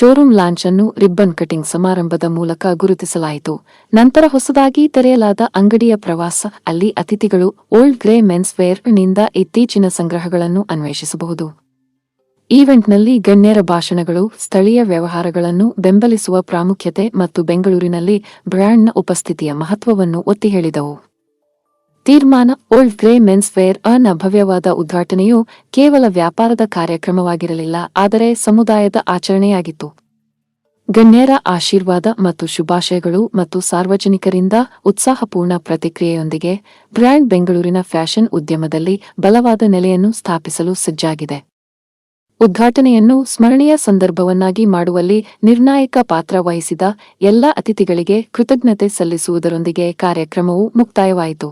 Showroom launch ಅನ್ನು ribbon cutting ಸಮಾರಂಭದ ಮೂಲಕ ಗುರುತಿಸಲಾಯಿತು. ನಂತರ ಹೊಸದಾಗಿ ತೆರೆಯಲಾದ ಅಂಗಡಿಯ ಪ್ರವಾಸ, ಅಲ್ಲಿ ಅತಿಥಿಗಳು ಓಲ್ಡ್ ಗ್ರೇ ಮೆನ್ಸ್ ವೇರ್ನಿಂದ ಇತ್ತೀಚಿನ ಸಂಗ್ರಹಗಳನ್ನು ಅನ್ವೇಷಿಸಬಹುದು. ಈವೆಂಟ್ನಲ್ಲಿ ಗಣ್ಯರ ಭಾಷಣಗಳು, ಸ್ಥಳೀಯ ವ್ಯವಹಾರಗಳನ್ನು ಬೆಂಬಲಿಸುವ ಪ್ರಾಮುಖ್ಯತೆ ಮತ್ತು ಬೆಂಗಳೂರಿನಲ್ಲಿ ಬ್ರ್ಯಾಂಡ್ನ ಉಪಸ್ಥಿತಿಯ ಮಹತ್ವವನ್ನು ಒತ್ತಿ ಹೇಳಿದವು ತೀರ್ಮಾನ ಓಲ್ಡ್ ಗ್ರೇ ಮೆನ್ಸ್ ವೇರ್ ಅನಭವ್ಯವಾದ ಉದ್ಘಾಟನೆಯು ಕೇವಲ ವ್ಯಾಪಾರದ ಕಾರ್ಯಕ್ರಮವಾಗಿರಲಿಲ್ಲ, ಆದರೆ ಸಮುದಾಯದ ಆಚರಣೆಯಾಗಿತ್ತು. ಗಣ್ಯರ ಆಶೀರ್ವಾದ ಮತ್ತು ಶುಭಾಶಯಗಳು ಮತ್ತು ಸಾರ್ವಜನಿಕರಿಂದ ಉತ್ಸಾಹಪೂರ್ಣ ಪ್ರತಿಕ್ರಿಯೆಯೊಂದಿಗೆ ಬ್ರ್ಯಾಂಡ್ ಬೆಂಗಳೂರಿನ ಫ್ಯಾಷನ್ ಉದ್ಯಮದಲ್ಲಿ ಬಲವಾದ ನೆಲೆಯನ್ನು ಸ್ಥಾಪಿಸಲು ಸಜ್ಜಾಗಿದೆ. ಉದ್ಘಾಟನೆಯನ್ನು ಸ್ಮರಣೀಯ ಸಂದರ್ಭವನ್ನಾಗಿ ಮಾಡುವಲ್ಲಿ ನಿರ್ಣಾಯಕ ಪಾತ್ರ ವಹಿಸಿದ ಎಲ್ಲ ಅತಿಥಿಗಳಿಗೆ ಕೃತಜ್ಞತೆ ಸಲ್ಲಿಸುವುದರೊಂದಿಗೆ ಕಾರ್ಯಕ್ರಮವು ಮುಕ್ತಾಯವಾಯಿತು.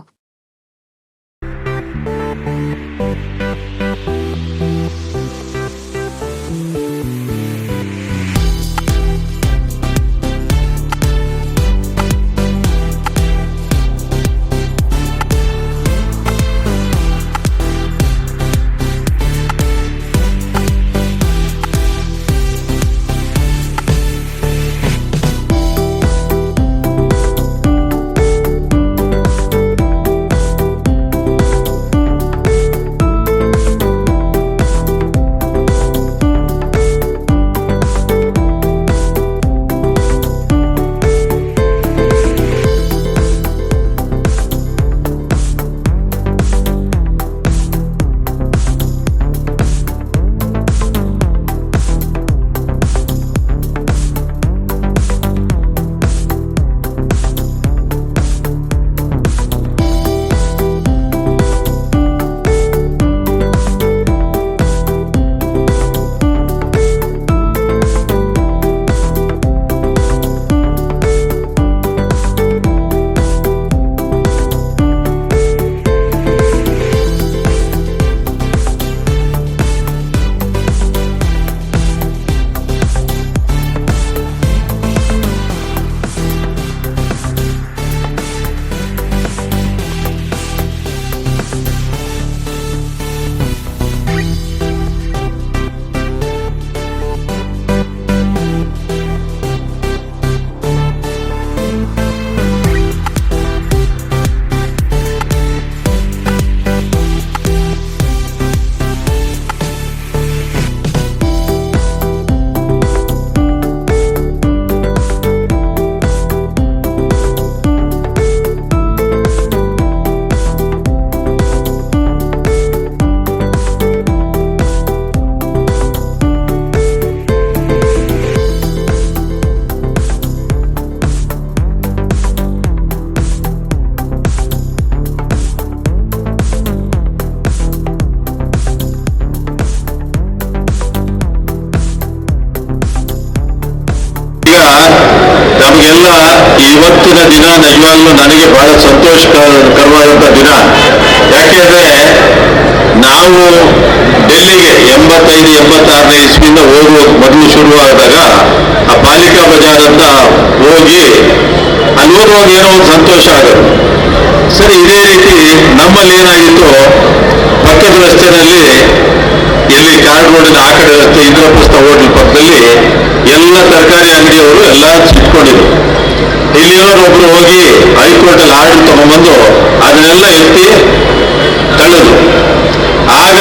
ಇವತ್ತಿನ ದಿನ ನಿಜವಾಗ್ಲೂ ನನಗೆ ಬಹಳ ಸಂತೋಷಕರವಾದಂಥ ದಿನ. ಯಾಕೆಂದ್ರೆ ನಾವು ಡೆಲ್ಲಿಗೆ ಎಂಬತ್ತೈದು, ಎಂಬತ್ತಾರನೇ ಇಸ್ವಿಯಿಂದ ಹೋಗುವ ಮೊದಲು ಶುರುವಾದಾಗ ಆ ಪಾಲಿಕಾ ಬಜಾರ್ ಅಂತ ಹೋಗಿ ಅಲ್ಲಿ ಹೋಗುವಾಗ ಏನೋ ಒಂದು ಸಂತೋಷ ಆಗುತ್ತೆ ಸರಿ, ಇದೇ ರೀತಿ ನಮ್ಮಲ್ಲಿ ಏನಾಗಿತ್ತು? ಪಕ್ಕದ ರಸ್ತೆಯಲ್ಲಿ ಎಲ್ಲಿ ಕಾರ್ಡ್ ರೋಡಿನ ಆ ಕಡೆ ರಸ್ತೆ ಇಂದ್ರಪ್ರಸ್ಥ ಹೋಟೆಲ್ ಪಕ್ಕದಲ್ಲಿ ಎಲ್ಲ ತರಕಾರಿ ಅಂಗಡಿಯವರು ಎಲ್ಲ ಇಟ್ಕೊಂಡಿದ್ರು ಇಲ್ಲಿರೋರು ಒಬ್ಬರು ಹೋಗಿ ಹೈಕೋರ್ಟ್ ಅಲ್ಲಿ ಆರ್ಡರ್ ತಗೊಂಡ್ಬಂದು ಅದನ್ನೆಲ್ಲ ಎತ್ತಿ ತಳ್ಳಿದ್ರು. ಆಗ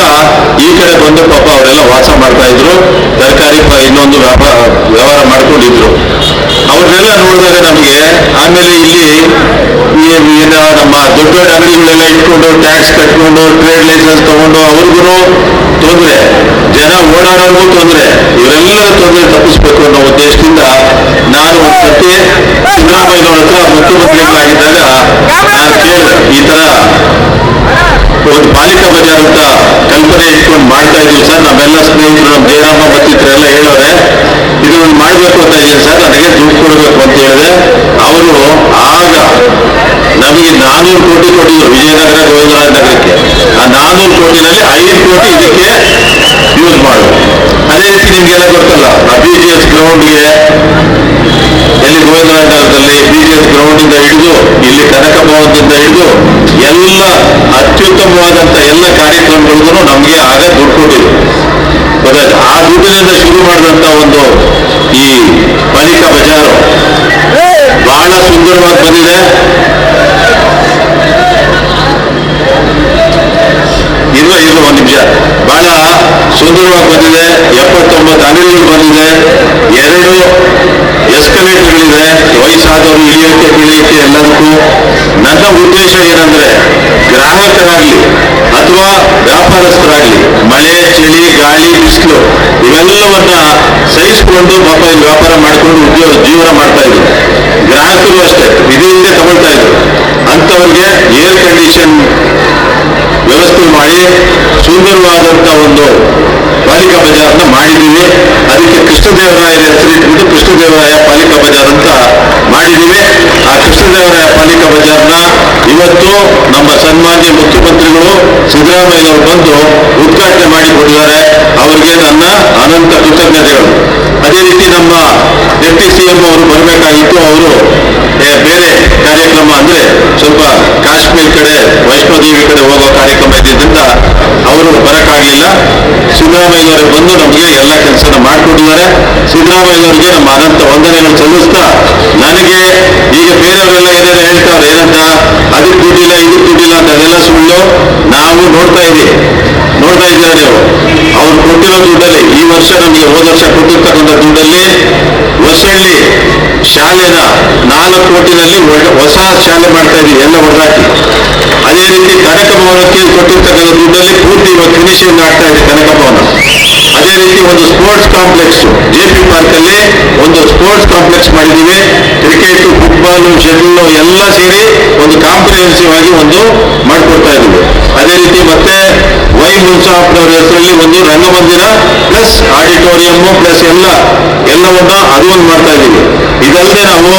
ಈ ಕಡೆ ಬಂದು ಪಾಪ ಅವರೆಲ್ಲ ವಾಸ ಮಾಡ್ತಾ ಇದ್ರು. ತರಕಾರಿ ಇನ್ನೊಂದು ವ್ಯಾಪಾರ ವ್ಯವಹಾರ ಮಾಡ್ಕೊಂಡಿದ್ರು. ಅವ್ರನ್ನೆಲ್ಲ ನೋಡಿದಾಗ ನಮಗೆ ಆಮೇಲೆ ಇಲ್ಲಿ ನಮ್ಮ ದೊಡ್ಡ ದೊಡ್ಡ ಅಂಗಡಿಗಳೆಲ್ಲ ಇಟ್ಕೊಂಡು ಟ್ಯಾಕ್ಸ್ ಕಟ್ಕೊಂಡು ಟ್ರೇಡ್ ಲೈಸೆನ್ಸ್ ತಗೊಂಡು ಅವ್ರಿಗೂ ತೊಂದರೆ. ಜನ ಓಡಾಡೋರ್ಗೂ ತೊಂದರೆ. ಇವರೆಲ್ಲರ ತೊಂದರೆ ತಪ್ಪಿಸ್ಬೇಕು ಅನ್ನೋ ಉದ್ದೇಶದಿಂದ ನಾನು ಒಂದ್ಸತಿ ನಾನು ಕೇಳಿದೆ ಈ ತರ ಒಂದು ಬಾಲಿಕಾ ಬಜಾರ್ ಅಂತ ಕಲ್ಪನೆ ಇಟ್ಕೊಂಡು ಮಾಡ್ತಾ ಇದ್ದೀವಿ ಸರ್. ನಮ್ಮೆಲ್ಲ ಸ್ನೇಹಿತರು, ನಮ್ಮ ಜಯರಾಮ ಮತ್ತಿತರೆಲ್ಲ ಹೇಳೋರೆ, ಇದು ಒಂದು ಮಾಡಬೇಕು ಅಂತ ಇದ್ದೀನಿ ಸರ್. ನನಗೆ ದುಡ್ಡು ಕೊಡಬೇಕು ಅಂತ ಹೇಳಿದೆ. ಅವರು ಆಗ ನಮಗೆ ನಾನೂರು ಕೋಟಿ ಕೊಟ್ಟಿದ್ರು, ವಿಜಯನಗರ, ಗೋವಿಂದರಾಜ ನಗರಕ್ಕೆ. ಆ ನಾನೂರು ಕೋಟಿನಲ್ಲಿ ಐದು ಕೋಟಿ ಇದಕ್ಕೆ ಯೂಸ್ ಮಾಡು ಅದೇ ರೀತಿ ನಿಮ್ಗೆಲ್ಲ ಗೊತ್ತಲ್ಲ ಬಿ ಜಿ ಎಸ್ ಗ್ರೌಂಡ್ಗೆ ಬಿ ಜಿ ಎಸ್ ಗ್ರೌಂಡ್ ಇಂದ ಹಿಡಿದು, ಇಲ್ಲಿ ಕನಕ ಭವನದಿಂದ ಹಿಡಿದು, ಎಲ್ಲ ಅತ್ಯುತ್ತಮವಾದಂತ ಎಲ್ಲ ಕಾರ್ಯಕ್ರಮಗಳಿಗೂ ನಮಗೆ ಆಗ ದುಡ್ಡು ಕೊಟ್ಟಿದ್ರು. ಗೊತ್ತಾಯ್ತು ಆ ದುಡ್ಡಿನಿಂದ ಶುರು ಮಾಡಿದಂತ ಒಂದು ಈ ಪಾಲಿಕಾ ಬಜಾರು ಬಹಳ ಸುಂದರವಾಗಿ ಬಂದಿದೆ. ಇಲ್ಲ ಇರುವ ಒಂದು ನಿಮಿಷ. ಬಹಳ ಸುಂದರವಾಗಿ ಬಂದಿದೆ. ಎಪ್ಪತ್ತೊಂಬತ್ತು ಅನಿಲ್ಗಳು ಬಂದಿದೆ. ಎರಡು ನನ್ನ ಉದ್ದೇಶ ಏನಂದ್ರೆ ಗ್ರಾಹಕರಾಗ್ಲಿ ಅಥವಾ ವ್ಯಾಪಾರಸ್ಥರಾಗ್ಲಿ, ಮಳೆ, ಚಳಿ, ಗಾಳಿ, ಬಿಸಿಲು, ಇವೆಲ್ಲವನ್ನ ಸಹಿಸಿಕೊಂಡು ಪಾಪ ಇಲ್ಲಿ ವ್ಯಾಪಾರ ಮಾಡಿಕೊಂಡು ಉದ್ಯೋಗ ಜೀವನ ಮಾಡ್ತಾ ಇದ್ರು. ಗ್ರಾಹಕರು ಅಷ್ಟೇ ಇದರಿಂದ ತಗೊಳ್ತಾ ಇದ್ರು. ಅಂಥವ್ರಿಗೆ ಏರ್ ಕಂಡೀಷನ್ ವ್ಯವಸ್ಥೆ ಮಾಡಿ ಸುಂದರವಾದಂತ ಒಂದು ಪಾಲಿಕಾ ಬಜಾರ್ನ ಮಾಡಿದ್ದೀವಿ. ಅದಕ್ಕೆ ಕೃಷ್ಣದೇವರಾಯರ ಕೃಷ್ಣ ಕೃಷ್ಣದೇವರಾಯ ಪಾಲಿಕಾ ಬಜಾರ್ ಅಂತ ಮಾಡಿದ್ದೀವಿ. ಆ ಕೃಷ್ಣದೇವರಾಯ ಪಾಲಿಕಾ ಬಜಾರ್ನ ಇವತ್ತು ನಮ್ಮ ಸನ್ಮಾನ್ಯ ಮುಖ್ಯಮಂತ್ರಿಗಳು ಸಿದ್ದರಾಮಯ್ಯನವರು ಬಂದು ಉದ್ಘಾಟನೆ ಮಾಡಿಕೊಟ್ಟಿದ್ದಾರೆ. ಅವರಿಗೆ ನನ್ನ ಅನಂತ ಕೃತಜ್ಞತೆಗಳು. ಅದೇ ರೀತಿ ನಮ್ಮ ಡೆಪ್ಟಿ ಸಿ ಎಂ ಅವರು ಬರಬೇಕಾಗಿತ್ತು. ಅವರು ಬೇರೆ ಕಾರ್ಯಕ್ರಮ ಅಂದ್ರೆ ಸ್ವಲ್ಪ ಕಾಶ್ಮೀರ್ ಕಡೆ, ವೈಷ್ಣೋದೇವಿ ಕಡೆ ಹೋಗೋ ಕಾರ್ಯಕ್ರಮ ಇದ್ದಿದ್ದರಿಂದ ಅವರು ಬರಕ್ಕಾಗಲಿಲ್ಲ. ಸಿದ್ದರಾಮಯ್ಯವರು ಬಂದು ನಮಗೆ ಎಲ್ಲ ಕೆಲಸನ ಮಾಡಿಕೊಟ್ಟಿದ್ದಾರೆ. ಸಿದ್ದರಾಮಯ್ಯನವರಿಗೆ ನಮ್ಮ ಅನಂತ ವಂದನೆಯನ್ನು ಸಲ್ಲಿಸ್ತಾ ನನಗೆ ಈಗ ಬೇರೆಯವರೆಲ್ಲ ಏನಾದ್ರು ಹೇಳ್ತಾರೆ ಏನಂತ? ಅದಕ್ಕೆ ದುಡ್ಡಿಲ್ಲ ಇದಕ್ಕೆ ದುಡ್ಡಿಲ್ಲ ಅಂತ ಅದೆಲ್ಲ ಸುಳ್ಳು. ನಾವು ನೋಡ್ತಾ ಇದ್ದೀವಿ. ನೋಡ್ತಾ ಇದ್ದೀರಾ ನೀವು? ಅವ್ರು ಕೊಟ್ಟಿರೋ ದುಡ್ಡಲ್ಲಿ, ಈ ವರ್ಷ ನಮಗೆ, ಹೋದ ವರ್ಷ ಕೊಟ್ಟಿರ್ತಕ್ಕಂಥ ದುಡ್ಡಲ್ಲಿ ಹೊಸಳ್ಳಿ ಶಾಲೆನ ನಾಲ್ಕು ಕೋಟಿನಲ್ಲಿ ಹೊಸ ಶಾಲೆ ಮಾಡ್ತಾ ಇದ್ದೀವಿ, ಎಲ್ಲ ಹೊರದಾಕಿ ಅದೇ ರೀತಿ ಕನಕ ಭವನಕ್ಕೆ ಕೊಟ್ಟಿರ್ತಕ್ಕಂಥ ದುಡ್ಡಲ್ಲಿ ಪೂರ್ತಿ ಇವಾಗ ಫಿನಿಶಿಂಗ್ ಆಗ್ತಾ ಇದೆ ಕನಕ ಭವನ ಅದೇ ರೀತಿ ಒಂದು sports complex J P park ಅಲ್ಲಿ ಒಂದು ಸ್ಪೋರ್ಟ್ಸ್ ಕಾಂಪ್ಲೆಕ್ಸ್ ಮಾಡಿದ್ದೀವಿ. ಕ್ರಿಕೆಟ್ ಫುಟ್ಬಾಲ್ ಶಟಲ್ ಎಲ್ಲ ಸೇರಿ ಒಂದು ಕಾಂಪ್ರಿಹೆನ್ಸಿವ್ ಆಗಿ ಒಂದು ಮಾಡ್ಕೊಡ್ತಾ ಇದ್ದೀವಿ. ಅದೇ ರೀತಿ ಮತ್ತೆ ವೈ ಮುನ್ಸಾಫ್ನವರ ಹೆಸರಲ್ಲಿ ಒಂದು ರಂಗಮಂದಿರ ಪ್ಲಸ್ ಆಡಿಟೋರಿಯಂ ಪ್ಲಸ್ ಎಲ್ಲ, ಎಲ್ಲವನ್ನ ಒಂದು ಮಾಡ್ತಾ ಇದ್ದೀವಿ. ಇದಲ್ಲದೆ ನಾವು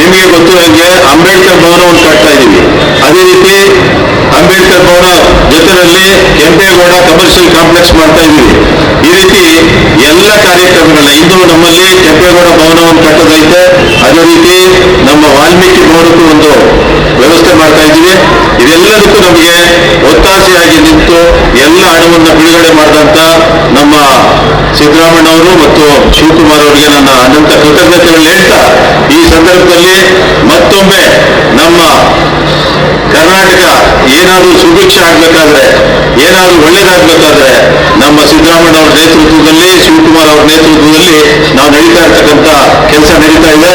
ನಿಮಗೆ ಗೊತ್ತಿರೋಂಗೆ ಅಂಬೇಡ್ಕರ್ ಭವನ ಒಂದು ಕಟ್ತಾ ಇದ್ದೀವಿ. ಅದೇ ರೀತಿ ಅಂಬೇಡ್ಕರ್ ಭವನ ಜೊತೆಯಲ್ಲಿ ಕೆಂಪೇಗೌಡ ಕಮರ್ಷಿಯಲ್ ಕಾಂಪ್ಲೆಕ್ಸ್ ಮಾಡ್ತಾ ಇದ್ದೀವಿ ರೀತಿ ಎಲ್ಲ ಕಾರ್ಯಕ್ರಮಗಳನ್ನ ಇಂದು ನಮ್ಮಲ್ಲಿ ಕೆಂಪೇಗೌಡ ಭವನವನ್ನು ಕಟ್ಟೋದೈತೆ ಅದೇ ರೀತಿ ನಮ್ಮ ವಾಲ್ಮೀಕಿ ಭವನಕ್ಕೂ ಒಂದು ವ್ಯವಸ್ಥೆ ಮಾಡ್ತಾ ಇದ್ದೀವಿ ಇದೆಲ್ಲದಕ್ಕೂ ನಮಗೆ ಒತ್ತಾಸೆಯಾಗಿ ನಿಂತು ಎಲ್ಲ ಹಣವನ್ನು ಬಿಡುಗಡೆ ಮಾಡಿದಂತ ನಮ್ಮ ಸಿದ್ದರಾಮಣ್ಣವರು ಮತ್ತು ಶಿವಕುಮಾರ್ ಅವರಿಗೆ ನನ್ನ ಅನಂತ ಕೃತಜ್ಞತೆಗಳನ್ನ ಹೇಳ್ತಾ, ಈ ಸಂದರ್ಭದಲ್ಲಿ ಮತ್ತೊಮ್ಮೆ ನಮ್ಮ ಕರ್ನಾಟಕ ಏನಾದರೂ ಸುಭಿಕ್ಷ ಆಗಬೇಕಾದ್ರೆ, ಏನಾದರೂ ಒಳ್ಳೇದಾಗಬೇಕಾದ್ರೆ ನಮ್ಮ ಸಿದ್ದರಾಮಯ್ಯ ಅವರ ನೇತೃತ್ವದಲ್ಲಿ, ಶಿವಕುಮಾರ್ ಅವರ ನೇತೃತ್ವದಲ್ಲಿ ನಾವು ನಡೀತಾ ಇರ್ತಕ್ಕಂಥ ಕೆಲಸ ನಡೀತಾ ಇದೆ.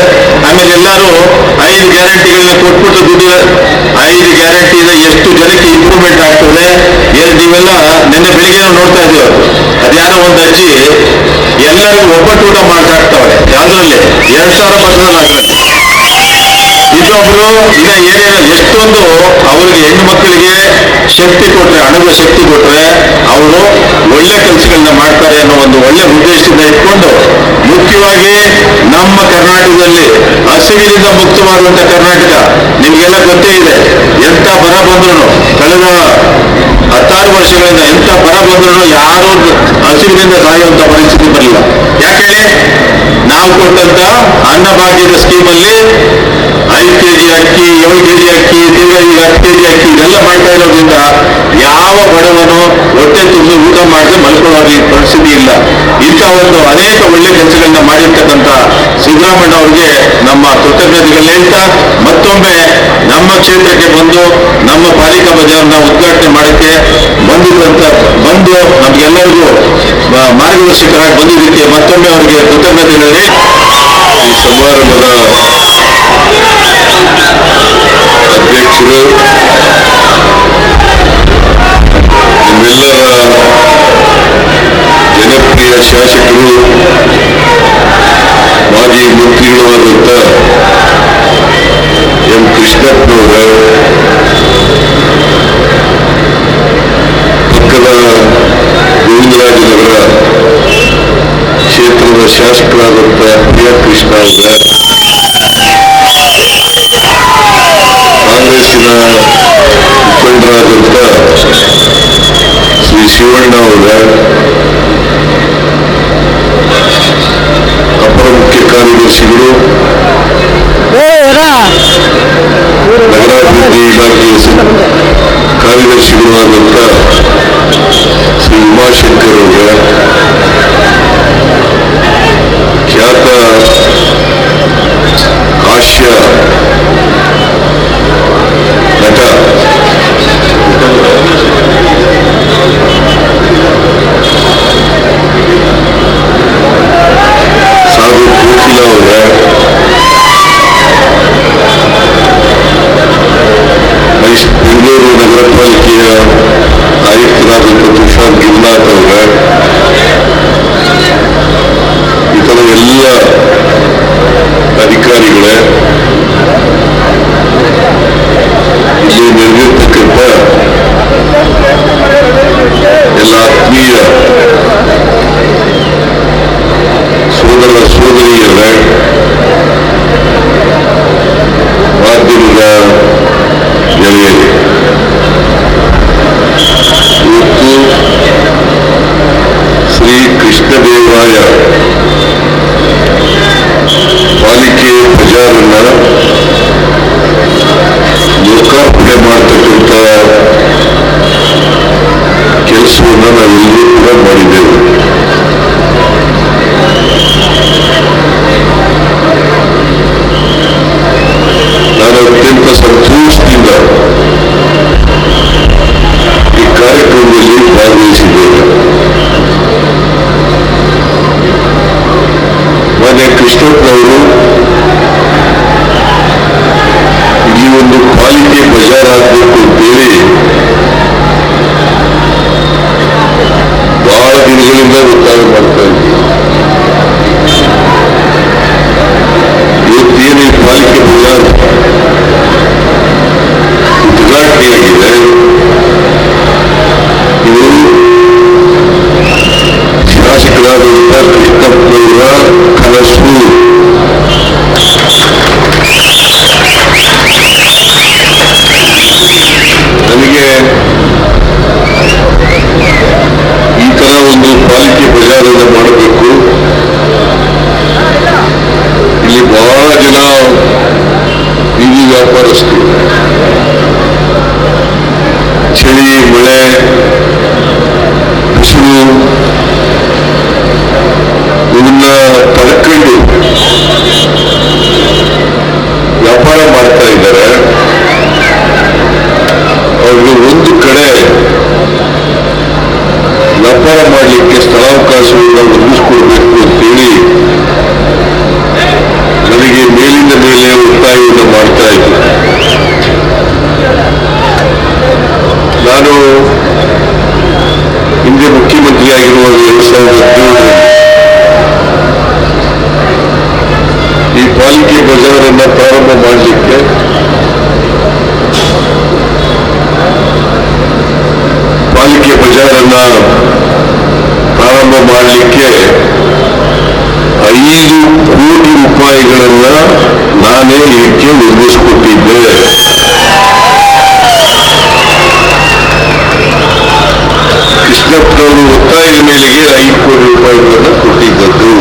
ಆಮೇಲೆ ಎಲ್ಲರೂ ಐದು ಗ್ಯಾರಂಟಿಗಳನ್ನ ಕೊಟ್ಬಿಟ್ಟು ದುಡ್ಡು ಐದು ಗ್ಯಾರಂಟಿಯಿಂದ ಎಷ್ಟು ಜನಕ್ಕೆ ಇಂಪ್ರೂವ್ಮೆಂಟ್ ಆಗ್ತದೆ ಏನು ನೀವೆಲ್ಲ ನಿನ್ನೆ ಬೆಳಿಗ್ಗೆ ನೋಡ್ತಾ ಇದ್ದೀವಿ. ಅದ್ಯಾರೋ ಒಂದು ಅಜ್ಜಿ ಎಲ್ಲರಿಗೂ ಒಬ್ಬಟ್ಟು ಊಟ ಮಾಡ್ತಾಕ್ತಾವೆ ಯಾವ್ದ್ರಲ್ಲಿ? ಎರಡ್ ಸಾವಿರ ಬರ್ತದಲ್ಲ ಇನ್ನೊಬ್ರು ಈಗ ಏನೇನು ಎಷ್ಟೊಂದು ಅವರಿಗೆ ಹೆಣ್ಣು ಮಕ್ಕಳಿಗೆ ಶಕ್ತಿ ಕೊಟ್ರೆ ಹಣದ ಶಕ್ತಿ ಕೊಟ್ರೆ ಒಳ್ಳೆ ಮಾಡ್ತಾರೆ ಅನ್ನೋ ಒಂದು ಒಳ್ಳೆ ಉದ್ದೇಶದಿಂದ ಇಟ್ಕೊಂಡು ಮುಖ್ಯವಾಗಿ ನಮ್ಮ ಕರ್ನಾಟಕದಲ್ಲಿ ಹಸಿವಿನಿಂದ ಮುಕ್ತವಾಗುವಂತ ಕರ್ನಾಟಕ, ನಿಮಗೆಲ್ಲ ಗೊತ್ತೇ ಇದೆ. ಎಂತ ಬರ ಬಂದ್ರು ಕಳೆದ ಹತ್ತಾರು ವರ್ಷಗಳಿಂದ ಎಂತ ಬರ ಬಂದ್ರು ಯಾರು ಹಸಿವಿನಿಂದ ಸಾಯುವಂತ ಪರಿಸ್ಥಿತಿ ಬರಲಿಲ್ಲ. ಯಾಕೆ ನಾವು ಕೊಟ್ಟಂತ ಅನ್ನಭಾಗ್ಯದ ಸ್ಕೀಮಲ್ಲಿ ಐದು ಕೆಜಿ ಅಕ್ಕಿ, ಏಳು ಕೆಜಿ ಅಕ್ಕಿ, ತಿಂಗಳಿಗೆ ಹತ್ತು ಕೆಜಿ ಅಕ್ಕಿ ಇದೆಲ್ಲ ಮಾಡ್ತಾ ಇರೋದ್ರಿಂದ ಯಾವ ಬಡವನು ಹೊಟ್ಟೆ ತುಂಬಿ ಊಟ ಮಾಡದೆ ಮಲ್ಕೊಳ್ಳೋ ಪರಿಸ್ಥಿತಿ ಇಲ್ಲ. ಇಂಥ ಒಂದು ಅನೇಕ ಒಳ್ಳೆ ಕೆಲಸಗಳನ್ನ ಮಾಡಿರ್ತಕ್ಕಂಥ ಸಿದ್ದರಾಮಣ್ಣ ಅವರಿಗೆ ನಮ್ಮ ಕೃತಜ್ಞತೆಗಳನ್ನ ಹೇಳ್ತಾ, ಮತ್ತೊಮ್ಮೆ ನಮ್ಮ ಕ್ಷೇತ್ರಕ್ಕೆ ಬಂದು ನಮ್ಮ ಪಾಲಿಕಾ ಬಜಾರ್ನ ಉದ್ಘಾಟನೆ ಮಾಡಕ್ಕೆ ಬಂದಿರುವಂತ ಬಂದು ನಮ್ಗೆಲ್ಲರಿಗೂ ಮಾರ್ಗದರ್ಶಕರಾಗಿ ಬಂದಿದ್ದಕ್ಕೆ ಮತ್ತೊಮ್ಮೆ ಅವರಿಗೆ ಕೃತಜ್ಞತೆಗಳಲ್ಲಿ ಈ ಸಮಾರಂಭದ ಅಧ್ಯಕ್ಷರು ನಿಮ್ಮೆಲ್ಲರ ಜನಪ್ರಿಯ ಶಾಸಕರು ಮಾಜಿ ಮಂತ್ರಿಗಳು ಆದಂತ ಎಂ ಕೃಷ್ಣಪ್ಪನವರ ಕೃಷ್ಣ ಅವರ ಕಾಂಗ್ರೆಸ್ಸಿನ ಮುಖಂಡರಾದಂಥ ಶ್ರೀ ಶಿವಣ್ಣ ಅವರ ಅಪರ ಮುಖ್ಯ ಕಾರ್ಯದರ್ಶಿಗಳು ನಗರಾಭಿವೃದ್ಧಿ ಇಲಾಖೆಯ ಕಾರ್ಯದರ್ಶಿಗಳು ಆದಂಥ ಶ್ರೀ ಉಮಾಶಂಕರ್ ಅವರ ಖ್ಯಾತ Usher Сергей Бергер müşterek ಬಿಸಿಲು ಇವನ್ನ ಪಾಲಿಕೆ ಬಜಾರನ್ನ ಪ್ರಾರಂಭ ಮಾಡಲಿಕ್ಕೆ ಪಾಲಿಕೆ ಬಜಾರನ್ನ ಪ್ರಾರಂಭ ಮಾಡಲಿಕ್ಕೆ ಐದು ಕೋಟಿ ರೂಪಾಯಿಗಳನ್ನ ನಾನೇ ಇದಕ್ಕೆ ನಿರ್ಮಿಸಿಕೊಟ್ಟಿದ್ದೆ. ಕೃಷ್ಣಪ್ಪನವರು ಒತ್ತಾಯದ ಮೇಲೆಗೆ ಐದು ಕೋಟಿ ರೂಪಾಯಿಗಳನ್ನು ಕೊಟ್ಟಿದ್ದದ್ದು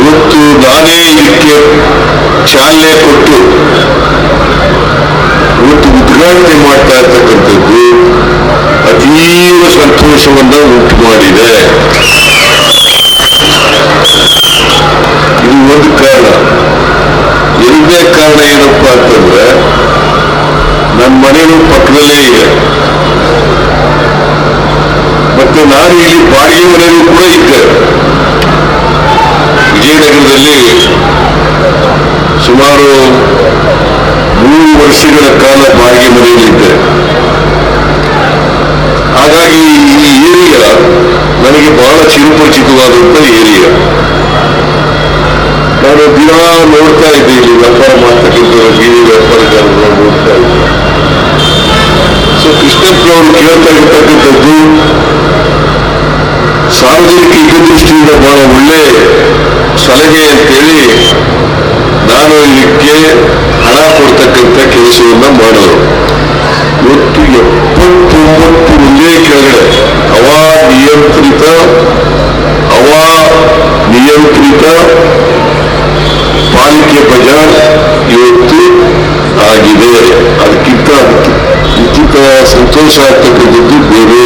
ಇವತ್ತು ನಾನೇ ಇದಕ್ಕೆ ಚಾಲನೆ ಕೊಟ್ಟು ಇವತ್ತು ಉದ್ಘಾಟನೆ ಮಾಡ್ತಾ ಇರ್ತಕ್ಕಂಥದ್ದು ಅತೀವ ಸಂತೋಷವನ್ನ ಉಂಟು ಮಾಡಿದೆ. ಇದು ಒಂದು ಕಾರಣ. ಎರಡನೇ ಕಾರಣ ಏನಪ್ಪಾ ಅಂತಂದ್ರೆ ನನ್ನ ಮನೆಯೂ ಪಕ್ಕದಲ್ಲೇ ಇದೆ. ಮತ್ತೆ ನಾನು ಇಲ್ಲಿ ಬಾಡಿಗೆ ಮನೆಯಲ್ಲೂ ಕೂಡ ಇದ್ದೆ. ವಿಜಯನಗರದಲ್ಲಿ ಸುಮಾರು ಮೂರು ವರ್ಷಗಳ ಕಾಲ ಬಾಡಿಗೆ ಮನೆಯಲ್ಲಿದ್ದೆ ಹಾಗಾಗಿ ಈ ಏರಿಯಾ ನನಗೆ ಬಹಳ ಚಿರುಪರಿಚಿತವಾದಂಥ ಏರಿಯಾ. ನಾನು ದಿನ ನೋಡ್ತಾ ಇದ್ದೆ ಇಲ್ಲಿ ವ್ಯಾಪಾರ ಮಾಡ್ತಕ್ಕಂಥ ಬೀದಿ ವ್ಯಾಪಾರಗಾರರು ನೋಡ್ತಾ ಇದ್ದೆ. ಸೊ ಕೃಷ್ಣಪ್ಪನವರು ಕೇಳ್ತಾ ಇರ್ತಕ್ಕಂಥದ್ದು, ಸಾರ್ವಜನಿಕ ಹಿತದೃಷ್ಟಿಯಿಂದ ಬಹಳ ಒಳ್ಳೆ ಸಲಹೆ ಅಂತೇಳಿ ನಾನು ಹಣ ಕೊಡ್ತಕ್ಕಂಥ ಕೆಲಸವನ್ನ ಮಾಡೋರು. ಇವತ್ತು ಎಪ್ಪತ್ತೊಂಬತ್ತು ಒಂದೇ ಕೆಳಗಡೆ ಅವಾ ನಿಯಂತ್ರಿತ ಅವಾ ನಿಯಂತ್ರಿತ ಪಾಲಿಕೆ ಬಜಾರ್ ಇವತ್ತು ಆಗಿದೆ. ಅದಕ್ಕಿಂತ ಉಚಿತ ಸಂತೋಷ ಆಗ್ತಕ್ಕಂಥದ್ದು ಬೇರೆ